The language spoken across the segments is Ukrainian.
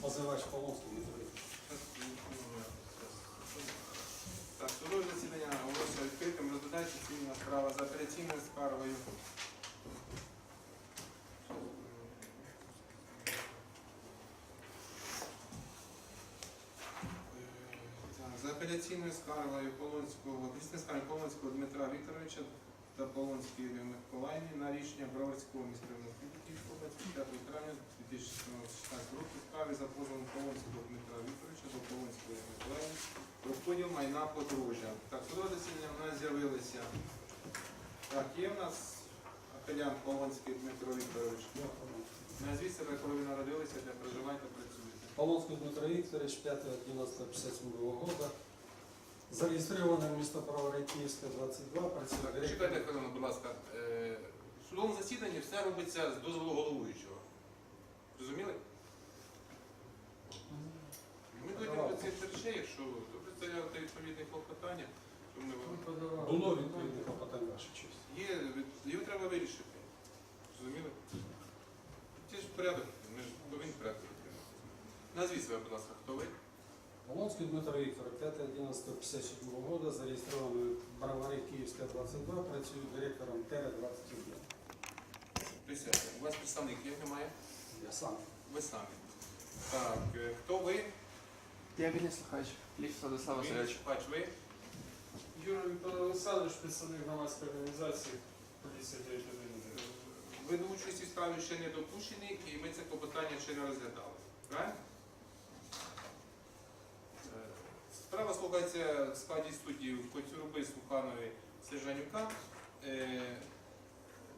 Позивач Полонський Дмитро. Так, судове засідання оголошується відкритим. Розглядається цивільна справа за апеляційною скаргою. За апеляційною скаргою Полонського, після скарги Полонського Дмитра Вікторовича та Полонської Ірини Миколаївни на рішення Броварського міськрайонного суду Київської області 5 травня 2016 року справі за позовом Полонського Дмитра Вікторовича до Полонської Ірини Миколаївни про поділ майна подружжя. Так, судове засідання в нас з'явилися. Так, є в нас апелянт Полонський Дмитро Вікторович. Назвіть себе, коли ви народилися, де проживаєте, працюєте. Полонський Дмитро Вікторович, 5.11.57 года. Зареєстрований місто Праворей Київська, 22, працює чекайте хвилину, будь ласка. Е, В судовому засіданні все робиться з дозволу головуючого. Зрозуміли? Ми дійдемо до цих речей, якщо ви представляєте відповідне клопотання, то ми вам- Було відповідне клопотання, ваша честь. є, від- його треба вирішити. Зрозуміли? Це ж порядок, ми ж повинні порядок дотримуватися. Назвіть себе, будь ласка, хто ви? Полонський Дмитро Вікторович, 5.11.57 года, зареєстрований в Броварі Київська, 22, працює директором ТР-21. Присядьте. У вас представник є, немає? Я сам. Ви самі. Так, е, хто ви? Я Вільний Слухач, Ліф Владислав Васильович. Шипач, ви? Юрій Віктор Олександрович, представник громадської організації поліція 9 Е, Ви до участі в справі ще не допущені, і ми це клопотання ще не розглядали. Правильно? Е, Справа слухається в складі суддів Коцюруби, Суханові, Сержанюка, е,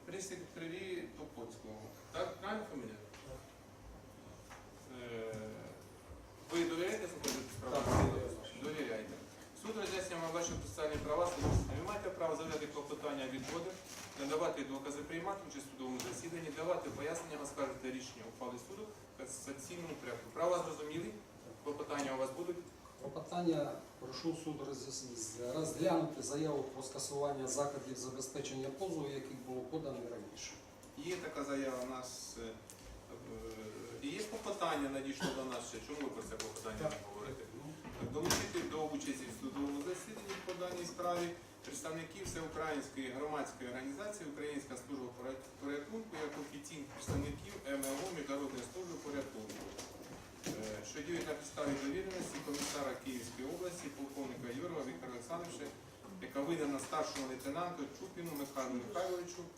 при секретарі Топоцького. Так, правильно фамілія? Е, Ви довіряєте слухати справу? Довіряйте. Суд роз'яснює ваші процесуальні права. Ви маєте право заявляти клопотання відводи, надавати докази, приймати участь в судовому засіданні, давати пояснення, оскаржити рішення ухвали суду в касаційному порядку. Права зрозумілі? Клопотання у вас будуть? Клопотання прошу суд розглянути заяву про скасування заходів забезпечення позову, яких було подано раніше. Є така заява у нас. е, е, І є клопотання надійшло до нас ще. Чому ви про це клопотання не говорите? Долучити до участі в судовому засіданні по даній справі представників Всеукраїнської громадської організації Українська служба порятунку як офіційних представників МЛО Міжнародної служби порятунку, що діють на підставі довіреності комісара Київської області, полковника Юрова Віктора Олександровича, яка видана старшому лейтенанту Чупіну Михайлу Михайловичу е,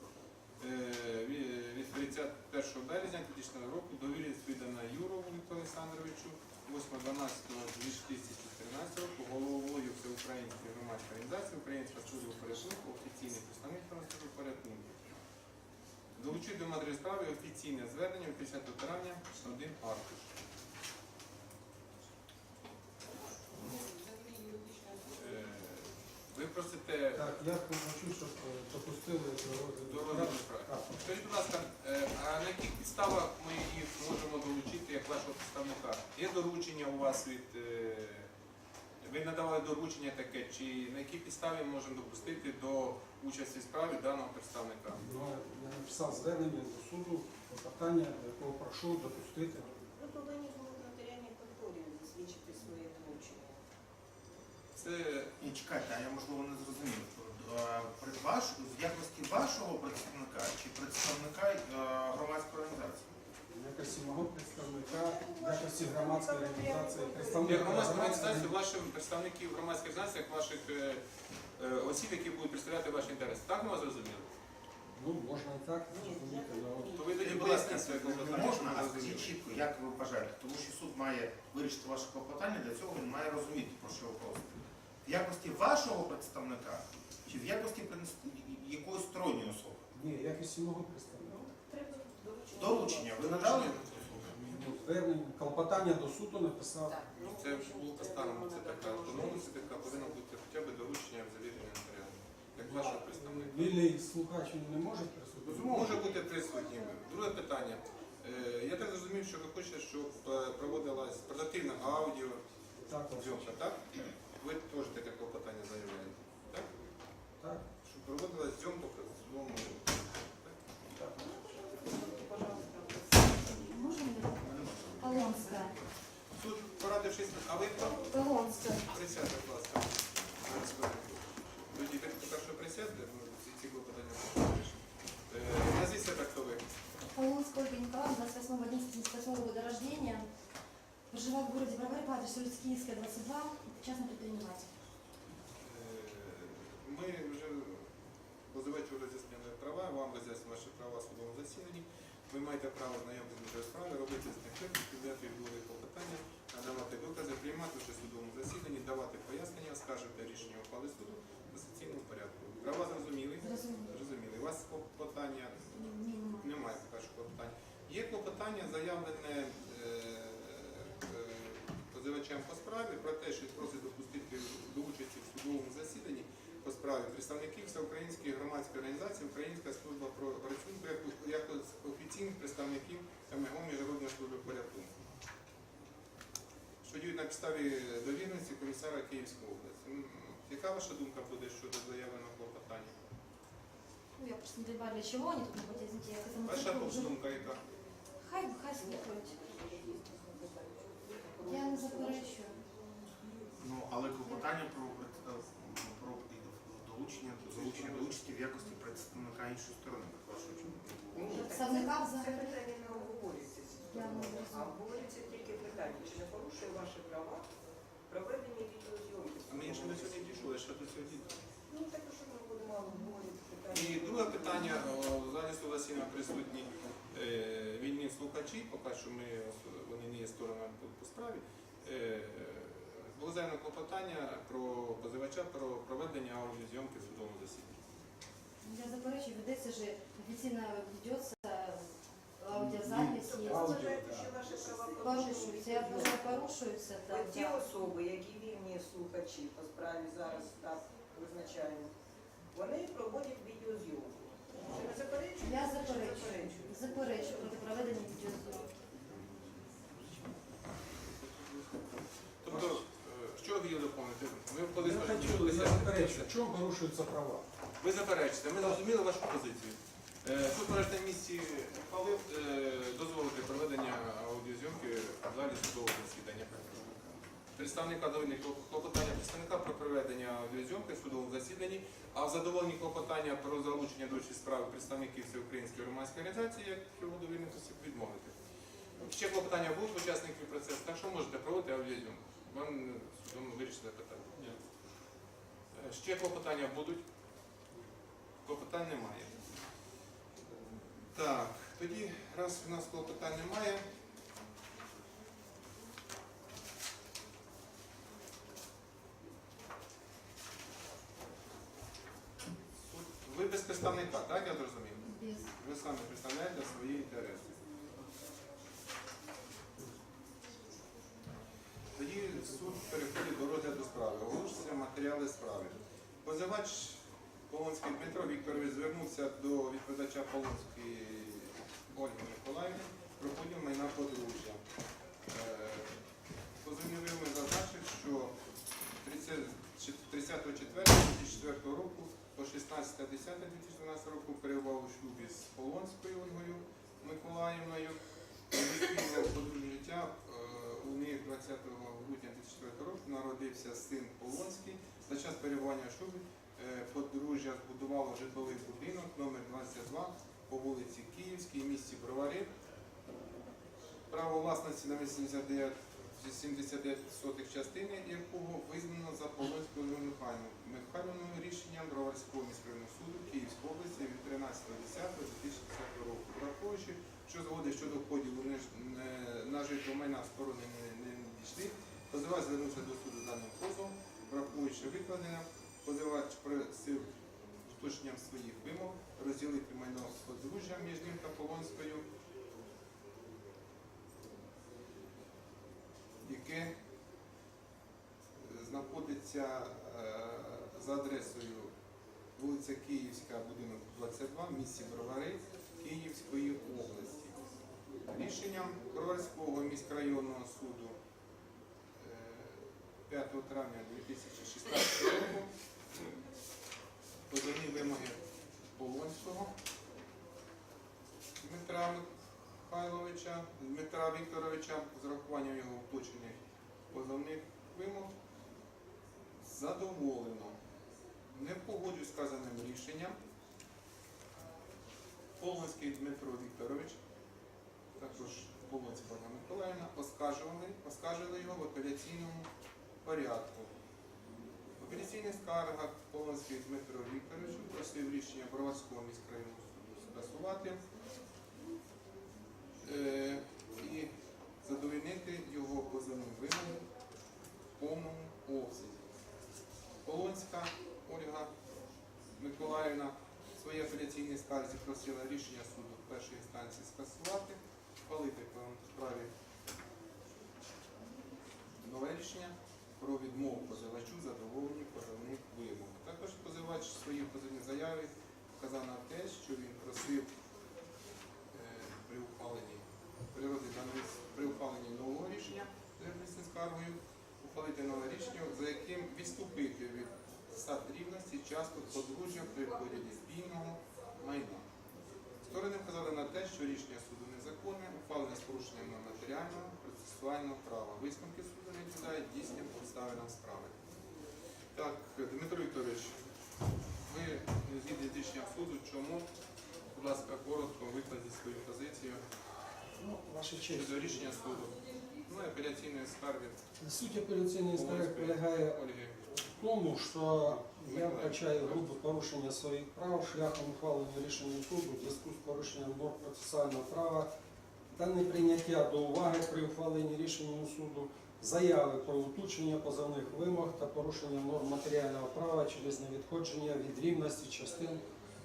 від 31 березня 2000 року довіреність видана Юрову Віктору Олександровичу 8.12.2014 року головою Всеукраїнської громадської організації Українська служба порятунку, офіційний представник служби порятунку. Долучити до матеріалу справи офіційне звернення від 50 травня 1 аркуш. Ви просите Так, я хочу, щоб е, допустили до до розгляду розгляду справи. Скажіть, будь ласка, е, а на яких підставах ми їх можемо долучити як вашого представника? Є доручення у вас від. е, Ви надавали доручення таке, чи на якій підставі ми можемо допустити до участі в справі даного представника? Ну, я написав звернення до суду, клопотання, до якого прошу допустити. Ви повинні були в нотаріальній конторі засвідчити своє долучення. Це Ні, чекайте, а я можливо не зрозумів. Е, При ваш, в якості вашого представника чи представника е, громадської організації? В якості мого представника, в якості громадської організації, представника громадська громадської організація ваших представників громадських організацій, як ваших е, е, осіб, які будуть представляти ваші інтереси. Так ми вас зрозуміли? Ну, можна і так зрозуміти, але То ви тоді будь ласка, поясніть своє клопотання, можна, а скажіть чітко, як ви вважаєте, тому що суд має вирішити ваше клопотання, для цього він має розуміти, про що ви просите. В якості вашого представника чи в якості якоїсь сторонньої особи? ні, в якості мого представника. Треба доручення. Ви надали? Звернення, клопотання до суду написав. Ну, це ж було по-старому, це така автономність, така повинна бути хоча б доручення в завірення нотаріату. Як вашого представника. Вільний слухач він не може присутній? Може бути присутнім. Друге питання. Е, Я так зрозумів, що ви хочете, щоб е, проводилась портативна аудіо Так, зйомка, так? Ви теж таке клопотання заявляєте, так? так. Щоб проводилась зйомка. Пожалуйста. Можна? Але Полонська. Суд, порадившись, а ви хто? Полонська. Присядьте, будь ласка. Тоді так перше присядьте, ми ці, клопотання вирішимо. Е, Назвіть себе, хто ви. Полонская Николаевна, 28 года рождения. Проживает в городе Бровари по адресу улица 22, частный предприниматель. Е, Ми вже позивачу роз'яснили права, вам роз'яснили ваші права в судовому засіданні. Ви маєте право знайомитися до справи, робити з них випуск, взяти відбули клопотання, надавати докази, приймати участь в судовому засіданні, давати пояснення, скажете рішення ухвали суду в касаційному порядку. Права зрозуміли? Зрозуміли. У вас клопотання немає. поки клопотань. Є клопотання, заявлене е, е, позивачем по справі про те, що просить допустити до участі в судовому засіданні по справі представників Всеукраїнської громадської організації Українська служба про працюнку як, офіційних представників МГО Міжнародної служби порятунку. Що діють на підставі довірності комісара Київської області. Яка ваша думка буде щодо заявленого клопотання? Ну, я просто не понимаю, для чего они тут находятся, извините, я к этому Ваша думка яка? Хай, хай слухають. Я не заперечую. Ну, але клопотання про, про долучення, долучення до участі в якості представника іншої сторони? Представника взагалі. питання не обговорюється. Обговорюється тільки питання, чи не порушує ваші права проведення відеозйомки. А мені ще до сьогодні дійшло, я ще до сьогодні. Ну так що ми будемо обговорювати питання. І друге питання, в залі суда сіна присутні вільні слухачі, поки що ми, вони не є сторонами по, по справі. Е, було заявлено клопотання про позивача про проведення аудіозйомки в судовому засіданні. Я заперечую, ведеться же офіційно ведеться аудіозапис. Ви вважаєте, що ваші права Порушуються, я вважаю, порушуються. Так, ті так. особи, які вільні слухачі по справі зараз так визначаємо, вони проводять відеозйомку. Я заперечую. Заперечую проти проведення відеозйомки. Тобто, е, що ви доповнити? Ми Я колись хочу, я заперечую, в чому порушуються права? Ви заперечите, ми зрозуміли вашу позицію. Е, Суд нарешті місці ухвалив е, дозволити проведення аудіозйомки в залі судового засідання. Представника довільних клопотання представника про проведення аудіозйомки в судовому засіданні, а в задоволенні клопотання про залучення до участі справи представників Всеукраїнської громадської організації, як його довільних осіб відмовити. Ще клопотання будуть учасників процесу, так що можете проводити аудіозйомку. Вам судом вирішили питання. Е, Ще клопотання будуть? Клопотань немає. Так, тоді, раз у нас клопотань немає. суд- Ви без представника, так я зрозумів? Без. Ви самі представляєте свої інтереси. Тоді суд переходить до розгляду справи. Оголошуються матеріали справи. Позивач Полонський Дмитро Вікторович звернувся до відповідача Полонської Ольги Миколаївни про поділ майна подружжя. Е, Позивний зазначив, що 30.04.2004 року по 16.10.2012 року перебував у шлюбі з Полонською Ольгою Миколаївною. Подружнє життя них 20 грудня 2004 року народився син Полонський. За час перебування шлюбі е, подружжя збудувало житловий будинок номер 22 по вулиці Київській, місті Бровари. Право власності на 89 79 частини якого визнано за Полонською Михайловною Михайловною рішенням Броварського міськрайонного суду Київської області від 13.10.2010 року. Враховуючи, що згоди щодо поділу не- не- на житло майна сторони не, надійшли, позивач звернувся до суду з даним позовом, враховуючи викладення, позивач просив уточненням своїх вимог розділити майно подружжя між ним та Полонською, яке е, знаходиться е, за адресою вулиця Київська, будинок 22, в місті Бровари 25 травня 2016 року позовні вимоги Полонського Дмитра Михайловича, Дмитра Вікторовича з рахуванням його включених позовних вимог задоволено. Не погоджуюсь сказаним рішенням. Полонський Дмитро Вікторович, також Полонська Миколаївна, оскаржили його в апеляційному порядку. В апеляційних скаргах Полонський Дмитро Вікторович просив рішення Броварського міськрайонного суду скасувати е, і задовольнити його позовну вимогу в повному обсязі. Полонська Ольга Миколаївна в своїй апеляційній скарзі просила рішення суду першої інстанції скасувати, ухвалити по справі нове рішення про відмову позивачу задоволені позовних вимог. Також позивач в своїй позовній заяві вказав на те, що він просив е, при ухваленні природи при ухваленні нового рішення за скаргою ухвалити нове рішення, за яким відступити від засад рівності часто подружжя при поділі спільного майна. Сторони вказали на те, що рішення суду незаконне, ухвалене з порушенням матеріального процесуального права. Висновки суду не відповідають дійсним обставинам справи. Так, Дмитро Вікторович, ви згідні з рішенням суду, чому? Будь ласка, коротко викладіть свою позицію Ну, ваша честь. щодо рішення суду. Ну апеляційної скарги Суть апеляційної скарги полягає в тому, що я вбачаю грубе порушення своїх прав шляхом ухвалення рішення суду в зв'язку з порушенням норм процесуального права та неприйняття до уваги при ухваленні рішення суду заяви про уточнення позовних вимог та порушення норм матеріального права через невідходження від рівності частин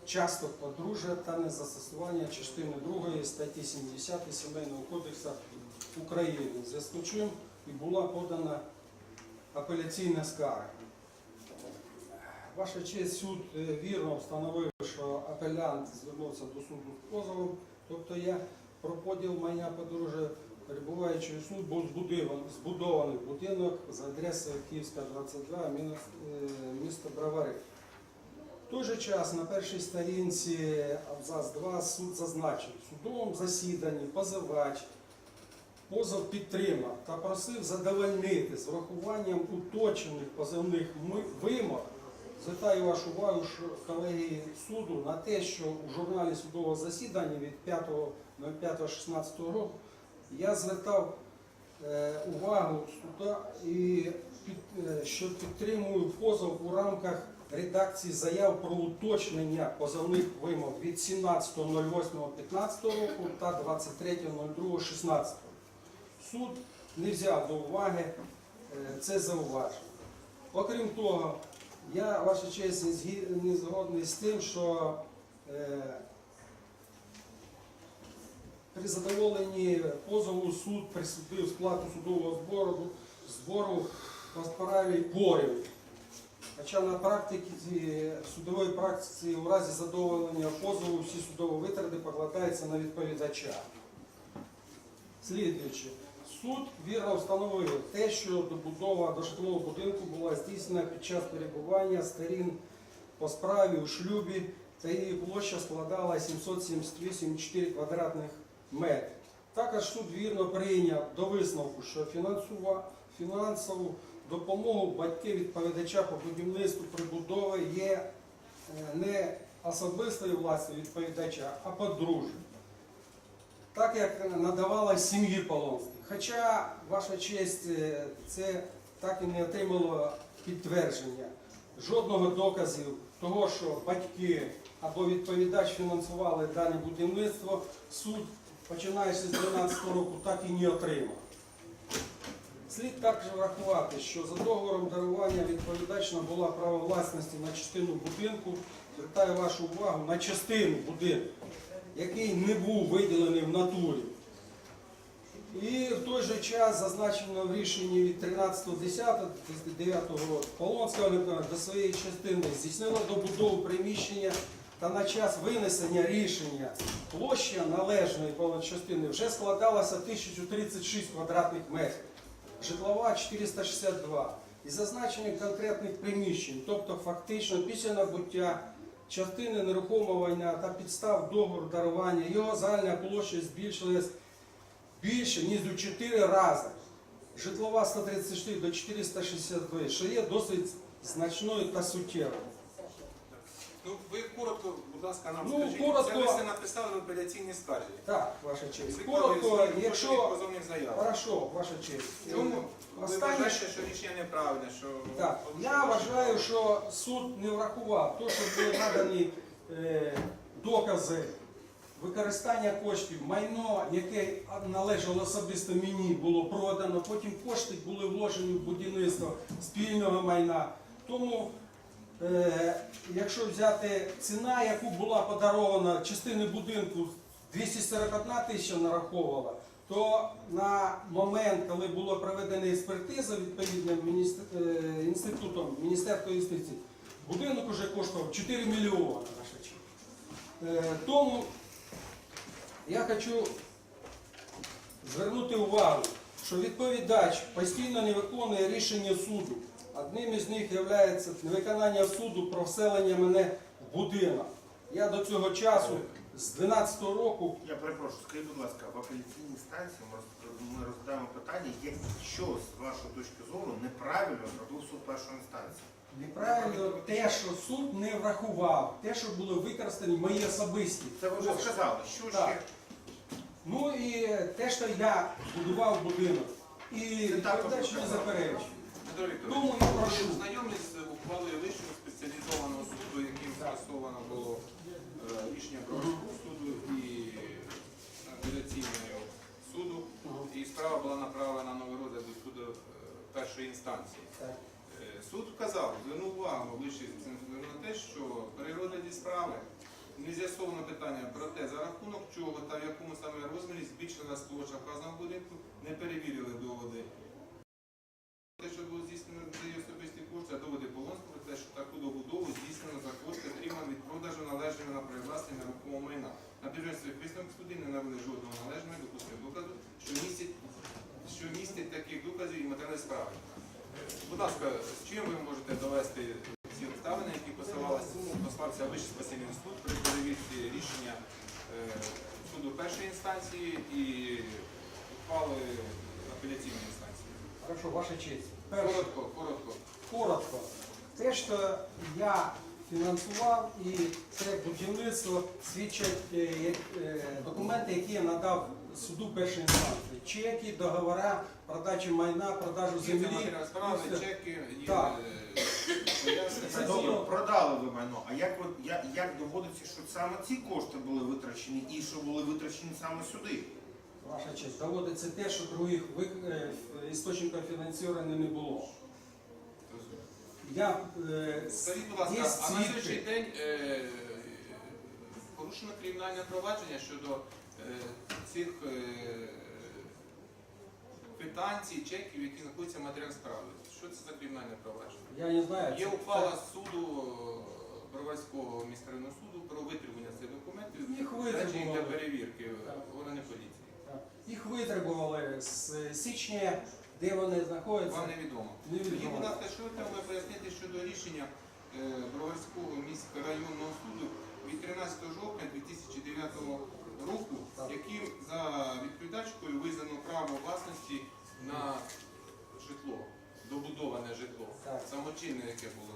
часток подружжя та незастосування частини 2 статті 70 Сімейного кодексу України, в зв'язку чим і була подана апеляційна скарга. Ваша честь, суд е, вірно встановив, що апелянт звернувся до суду з позовом, тобто я про поділ майна подружжя, перебуваючи у суд, був збудований, будинок за адресою Київська 22, мінус- е, місто Бровари. В той же час на першій сторінці абзац 2 суд зазначив, в судовому засіданні позивач позов підтримав та просив задовольнити з врахуванням уточених позовних ми- вимог. Звертаю вашу увагу, колеги суду на те, що у журналі судового засідання від 5.05.16 року я звертав е, увагу суда і е, що підтримую позов у рамках редакції заяв про уточнення позовних вимог від 17.08.15 року та 23.02.16. Суд не взяв до уваги е, це зауваження. Окрім того, я, ваша честь, не згодний з тим, що при задоволенні позову суд присудив сплату судового збору, збору по справі порів. Хоча на практиці, в судовій практиці у разі задоволення позову всі судові витрати покладаються на відповідача. Слідуючи, суд вірно встановив те, що добудова до житлового будинку була здійснена під час перебування сторін по справі у шлюбі, та її площа складала 778,4 квадратних метрів. Також суд вірно прийняв до висновку, що фінансову допомогу батьки відповідача по будівництву прибудови є е, не особистою власністю відповідача, а подружжя так як надавалось сім'ї Полонських. Хоча, ваша честь, е, це так і не отримало підтвердження. Жодного доказів того, що батьки або відповідач фінансували дане будівництво, суд, починаючи з 2012 року, так і не отримав. Слід також врахувати, що за договором дарування відповідач набула право власності на частину будинку. Звертаю вашу увагу на частину будинку який не був виділений в натурі. І в той же час зазначено в рішенні від 13.10.9 року Полонська до своєї частини здійснила добудову приміщення та на час винесення рішення площа належної частини вже складалася 1036 квадратних метрів, житлова 462. І зазначення конкретних приміщень, тобто фактично після набуття частини нерухомого майна та підстав договору дарування, його загальна площа збільшилась більше, ніж у 4 рази. Житлова 134 до 462, що є досить значною та суттєвою. Ну, ви коротко, будь ласка, нам Ну, скажіть. коротко. Це ви все написали в апеляційній скарзі. Так, ваша честь. Виклали Коротко, свої якщо. позовних заяв. Хорошо, ваша честь. Чому ви Останнє, вважаєте, що рішення неправильне? Що Так, я вважаю, що суд не врахував те, що були надані е, докази використання коштів, майно, яке належало особисто мені, було продано, потім кошти були вложені в будівництво спільного майна. Тому, якщо взяти ціна, яку була подарована частини будинку, 241 тисяча нараховувала, то на момент, коли було проведена експертиза відповідним е, інститутом Міністерства юстиції, будинок уже коштував 4 мільйони. Е, Тому я хочу звернути увагу, що відповідач постійно не виконує рішення суду. Одним із них є невиконання суду про вселення мене в будинок. Я до цього часу з 12 року Я перепрошую, скажіть, будь ласка, в апеляційній станції ми роз- розглядаємо питання, як що з вашої точки зору неправильно зробив суд першої інстанції. Неправильно те, що суд не врахував, те, що були використані мої особисті. Це ви вже сказали. Що Так. ще? Ну і те, що я будував будинок. І Це також не сказали. Вікторович, Тому я прошу. знайомі з ухвалою вищого спеціалізованого суду, яким скасовано було е, рішення Броварського суду і апеляційного суду. І справа була направлена на новий розгляд до суду е, першої інстанції. Е, Суд вказав, звернув увагу вищий на те, що при розгляді справи не з'ясовано питання про те, за рахунок чого та в якому саме розмірі збільшилась площа вказаного будинку, не перевірили доводи те, що було здійснено за її особисті кошти, а доводи Полонського про те, що таку добудову здійснено за кошти, отримані від продажу належного на привласнення нерухомого майна. На підтримстві висновок суди не навели жодного належного допустимо доказу, що містять, що містять таких доказів і матеріали справи. Будь ласка, з чим ви можете довести ці обставини, які посилалися, послався Вищий спасибний суд при перевірці рішення е, суду першої інстанції і ухвали апеляційної інстанції? Хорошо, ваша честь. Коротко, коротко. коротко. Те, що я фінансував і це будівництво свідчать е, е, документи, які я надав суду першої інстанції. Чеки, договори, продачі майна, продажу землі. все. чеки, Так. е, пояснення. Це Добре, добре. продали ви майно. А як, ви- як, як доводиться, що саме ці кошти були витрачені і що були витрачені саме сюди? Ваша честь, доводиться те, що других вик- е, істочників фінансування не було. Я е, Скажіть, будь ласка, є а на свідки. сьогоднішній день е, порушено кримінальне провадження щодо е, цих е, квитанцій, чеків, які знаходяться в матеріалах справи. Що це за кримінальне провадження? Я не знаю. Є це- ухвала суду е, Броварського міськрайонного суду про витребування цих документів Їх речі для перевірки Так. органи поліції. Так. Їх витребували з січня, де вони знаходяться. Вам невідомо. Невідомо. Тоді, будь ласка, що ви могли пояснити щодо рішення е, Броварського міськрайонного суду від 13 жовтня 2009 року, яким за відповідачкою визнано право власності на житло, добудоване житло, самочинне, яке було.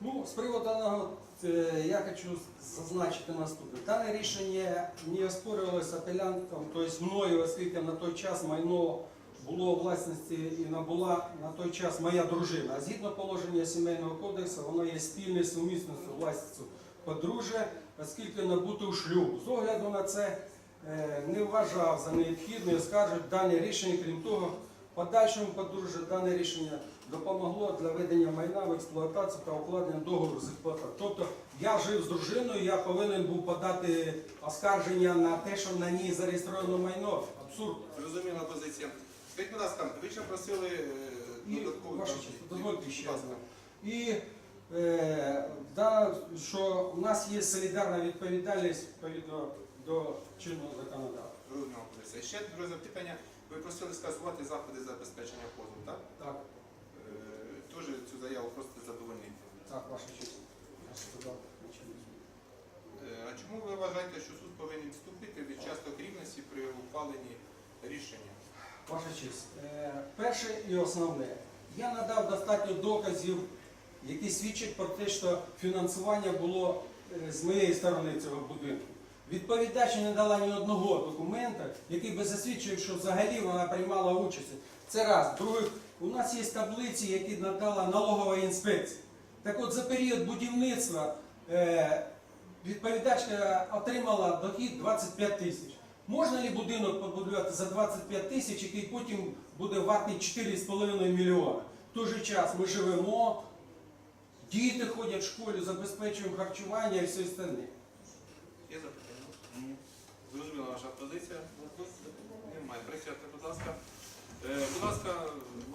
Ну, з приводу даного е, я хочу зазначити наступне. Дане рішення не оспорювалося апелянтом, тобто мною, оскільки на той час майно було у власності і набула на той час моя дружина. А згідно положення сімейного кодексу, воно є спільною сумісністю власністю подружжя, оскільки набуто у шлюб. З огляду на це е, не вважав за необхідне оскаржити дане рішення, крім того, подальшому подружжя дане рішення допомогло для ведення майна в експлуатацію та укладення договору з експлуатацією. Тобто я жив з дружиною, я повинен був подати оскарження на те, що на ній зареєстровано майно. Абсурд. Зрозуміла позиція. Скажіть, будь ласка, ви ще просили е, І, ваша честь, дозвольте ще одне. І е, да, що у нас є солідарна відповідальність відповідно до чинного законодавства. Ще друге запитання. Ви просили скасувати заходи забезпечення позову, так? Так, Е, Теж цю заяву просто задовольнити. так, ваша честь. Я сказав, Е, А чому ви вважаєте, що суд повинен вступити від часток рівності при ухваленні рішення. Ваша честь, е, перше і основне. Я надав достатньо доказів, які свідчать про те, що фінансування було е, з моєї сторони цього будинку. Відповідач не дала ні одного документа, який би засвідчив, що взагалі вона приймала участь. Це раз. Друге, у нас є таблиці, які надала налогова інспекція. Так от за період будівництва е, відповідачка отримала дохід 25 тисяч. Можна ли будинок побудувати за 25 тисяч, який потім буде вартий 4,5 мільйона? В той же час ми живемо, діти ходять в школу, забезпечуємо харчування і все остальне. Є запитання? Зрозуміла ваша позиція? Немає. Присядьте, будь ласка. Е, Будь ласка,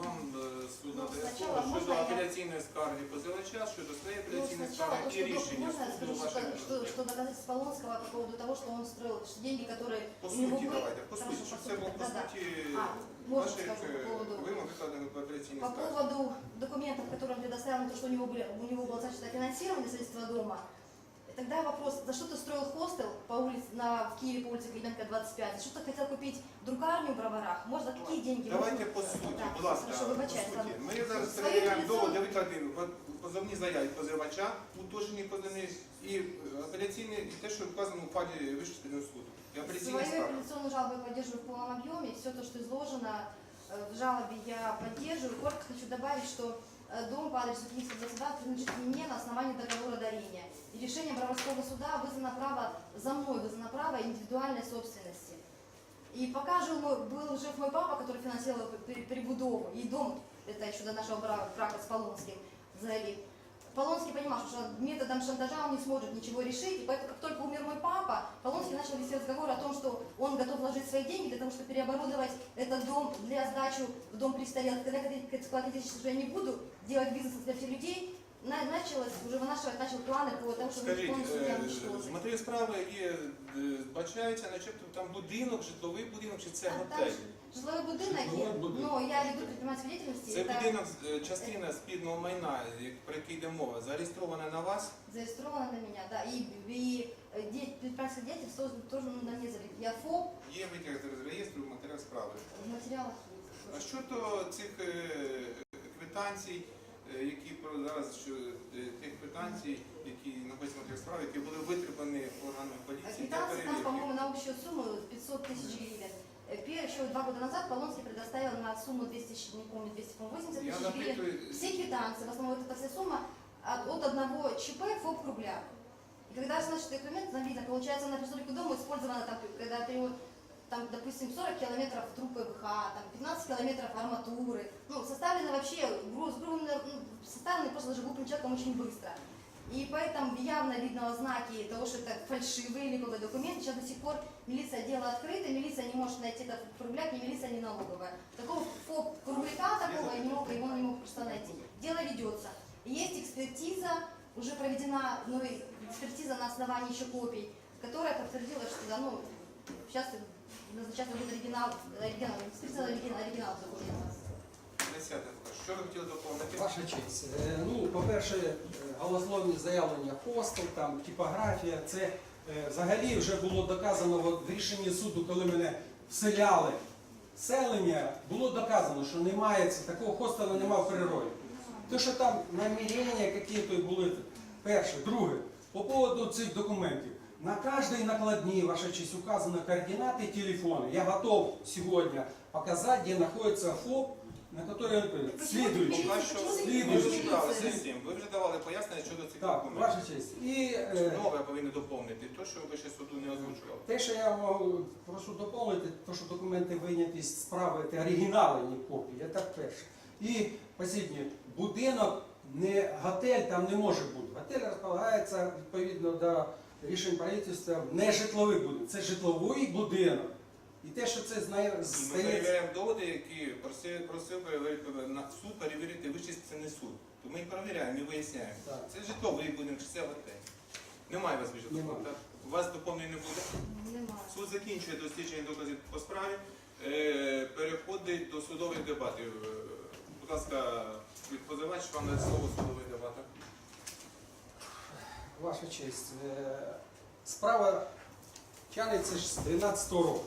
вам е, суд Ну, надає спочатку слово щодо можна я- апеляційної скарги позивача, щодо своєї Ну, апеляційної сначала, скарги то, і что, рішення можно я суду скажу, что, вашої что, что доказательство Полонского по поводу того, что он строил, что деньги, которые По у него суті, были... давайте, по Хорошо, суті, щоб по це сути, було по да-да. суті А, можно ваших скажу е, по поводу... вимог, викладених в апеляційній По скарзі. поводу документов, которые он предоставил, на то, что у него, были, у него было значит, финансирование средства дома, и тогда вопрос, за что ты строил хостел по улице, на, в Киеве по улице Клименко 25, за что ты хотел купить друкарню в Броварах, может, за какие деньги? Давайте Можно- по суті, Да, будь ласка, Хорошо, по вибачайте. суті. ладно. Ми зараз Свою перевіряємо традиційну- доводи викладені в позовній заяві позивача, уточнені подані і е, апеляційні, і те, що вказано у фаді Вищого суду. І апеляційна Свою скарга. апелляционную жалобу я поддерживаю в полном объеме. Все то, что изложено э, в жалобе, я поддерживаю. Коротко хочу добавить, что э, дом по адресу Киевского 22 принадлежит мне на основании договора дарения. И решением Броварского суда вызвано право, за мной вызвано право индивидуальной собственности. И пока жил мой, был жив мой папа, который финансировал пер- перебудову, и дом, это еще до нашего бра- брака с Полонским, взагалі, Полонский понимал, что методом шантажа он не сможет ничего решить, и поэтому, как только умер мой папа, Полонский начал вести разговор о том, что он готов вложить свои деньги для того, чтобы переоборудовать этот дом для сдачи в дом престарелых. Когда я платить что я не буду делать бизнес для всех людей, на- началось, уже вынашивать начал планы по тому, чтобы Скажіть, полностью е, меня з уничтожить. матеріалу справи є, е, бачається, начебто там будинок, житловий будинок, чи це А там готель? Жилой будинок, Жилой есть, будинок. но я веду предпринимательской деятельности, Це это будинок, е, частина спільного майна, як- про який йде мова, зареєстрована на вас. зарегистрировано на меня, да, и, и э, де- предпринимательская деятельность тоже, тоже на мне заведена. Я ФОП, Є витяг з реєстру матеріал справи. в материалах А есть. щодо цих е, квитанцій, е, які про зараз що е, тих квитанцій, які написано в матеріал справи, які були витребані органами А поліції для Квитанции там, перевірки. по-моему, на общую сумму 500 тысяч гривен. Э, Еще два года назад Полонский предоставил на сумму 200, щ- не помню, 280 Я тысяч гривен. Все квитанции, в основном вот эта вся сумма, от, от одного ЧП ФОП к рублям. И когда, значит, документ, там видно, получается, на перестройку дома использовано, там, когда там, допустим, 40 километров труб ПВХ, там, 15 километров арматуры. Ну, составлено вообще, груз, груз, ну, составлены просто даже глупым человеком очень быстро. И поэтому явно видно знаки того, что это липовый документ. Сейчас до сих пор милиция дело открыто, милиция не может найти этот рубляк, ни милиция, ни налоговая. Такого ФОП рубляка такого не мог, его не мог просто найти. Дело ведется. Есть экспертиза, уже проведена ну, экспертиза на основании еще копий, которая подтвердила, что да, ну, сейчас назначается будет оригинал, оригинал, экспертиза оригинал, оригинал документа. Що ви хотіли доповнити? Ваша честь. Е, Ну, по-перше, е, голословні заявлення хостел, там, типографія, це е, взагалі вже було доказано в рішенні суду, коли мене вселяли. Селення було доказано, що немає такого хостелу немає в природі. То, що там намірення які-то були. Перше. Друге, по поводу цих документів. На кожній накладні, ваша честь, указаны координаты телефона. Я готов сегодня показать, где находится ФОП, на он. Почему Следующий. Поки що ви слідуючий? вже з ви вже давали пояснення щодо цих Так, документів. ваша честь. І е, Нове повинні доповнити, то, що ви ще суду не озвучували. те, що я можу прошу доповнити, то, що документи вийняті з справи, це оригінали, не копії, це перше. І останнє, будинок, не готель там не може бути. Готель розполагається відповідно до рішень правительства не житловий будинок, це житловий будинок. І те, що це знає, І ми стається. перевіряємо доводи, які просив, просив перевірити на суд перевірити вищий це не суд. То ми їх перевіряємо, ми виясняємо. Так. Це житловий будинок, чи це готель. Немає у вас більше Немає. так? У вас доповнень не буде. Немає. Суд закінчує дослідження доказів по справі, е, переходить до судових дебатів. Е, Будь ласка, відпозивач, вам на слово судових дебатах. Ваша честь, е, справа тягнеться ж з 12 року.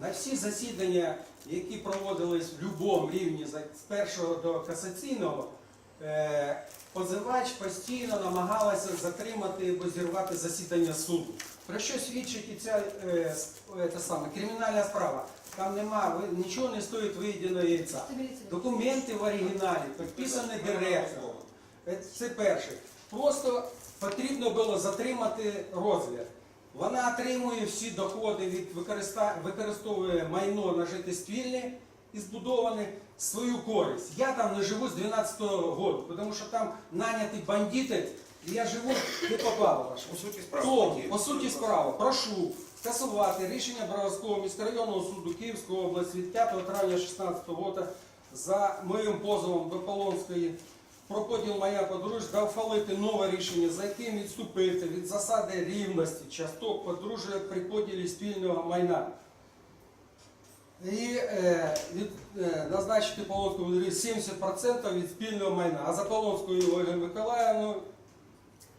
На всі засідання, які проводились в будь-якому рівні з першого до касаційного, е, позивач постійно намагалася затримати або зірвати засідання суду. Про що свідчить і ця е, е, та саме, кримінальна справа? Там нема, нічого не стоїть виїденого яйця. Документи в оригіналі, підписані директором. Це перше. Просто потрібно було затримати розгляд. Вона отримує всі доходи від використовує майно нажите спільне і збудоване свою користь. Я там не живу з 12-го року, тому що там наняті бандити, і я живу не попало. По суті справи. Тому, по суті справи, прошу скасувати рішення Броварського міськрайонного суду Київської області від 5 травня 2016 року за моїм позовом до Полонської про моя подружжя та ухвалити нове рішення, за яким відступити від засади рівності часток подружжя при поділі спільного майна. І е, від, е, назначити Полонському подружжю 70% від спільного майна, а за Полонською Ольгою Миколаївною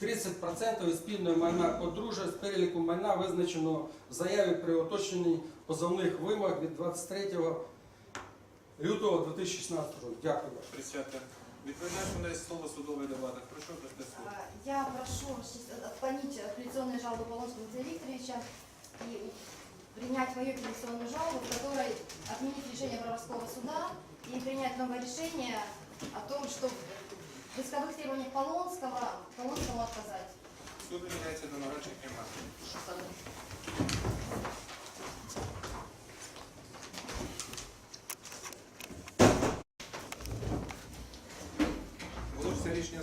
30% від спільної майна подружжя з переліку майна визначено в заяві при уточненні позовних вимог від 23 лютого 2016 року. Дякую. Присядьте. Відповідач надасть слово судовий дебатах. Прошу дасте слово. А, Я прошу расчис- отклонить апелляционные жалобы Полонского Дмитрия Викторовича и принять мою апелляционную жалобу, в которой отменить решение Броварского суда и принять новое решение о том, что в исковых требованиях Полонского, Полонскому отказать. Суд вимагається до нарадчих приймати. Оголошується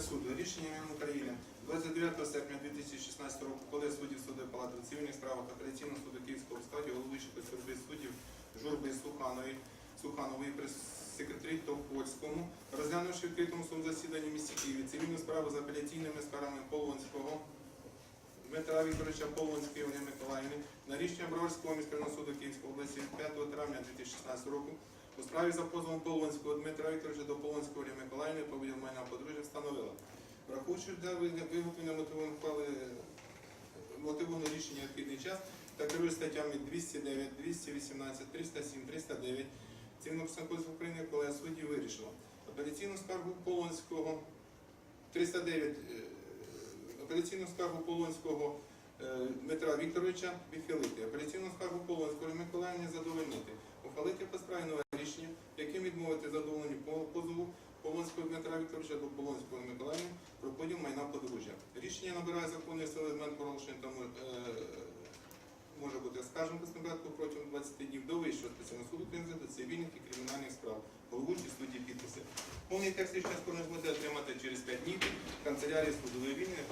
Суду. Рішення України 29 серпня 2016 року, коли суддів суду палати у цивільних справах апеляційного суду Київського складі, головуючого судді суддів Журби Суханової, Суханової при секретарі Топольському, розглянувши в відкритому суду засіданні в місті Києві цивільну справу з апеляційними скаргами Полонського, Дмитра Вікторовича Полонської Ольги Миколаївни на рішення Броварського міськрайонного суду Київської області 5 травня 2016 року у справі за позовом Полонського Дмитра Вікторовича до Полонської Ольги Миколаївни по майна подружжя встановила. Враховуючи для виготовлення мотивованої ухвали мотивоване рішення відхідний час та керує статтями 209, 218, 307, 309 Цивільного кодексу України, коли судді вирішила. Апеляційну скаргу Полонського 309 е, апеляційну скаргу Полонського е, Дмитра Вікторовича відхилити, апеляційну скаргу Полонського Миколаївні задовольнити, ухвалити по справі яким відмовити задоволенню позову Полонського Дмитра Вікторовича до Полонського Миколаївни про поділ майна подружжя. Рішення набирає законної сили з проголошення тому е, може бути скаржено без порядку протягом 20 днів до вищого спеціального суду до цивільних і кримінальних справ. Головуючі судді підписи. Повний текст рішення скоро буде отримати через 5 днів в канцелярії судової вільни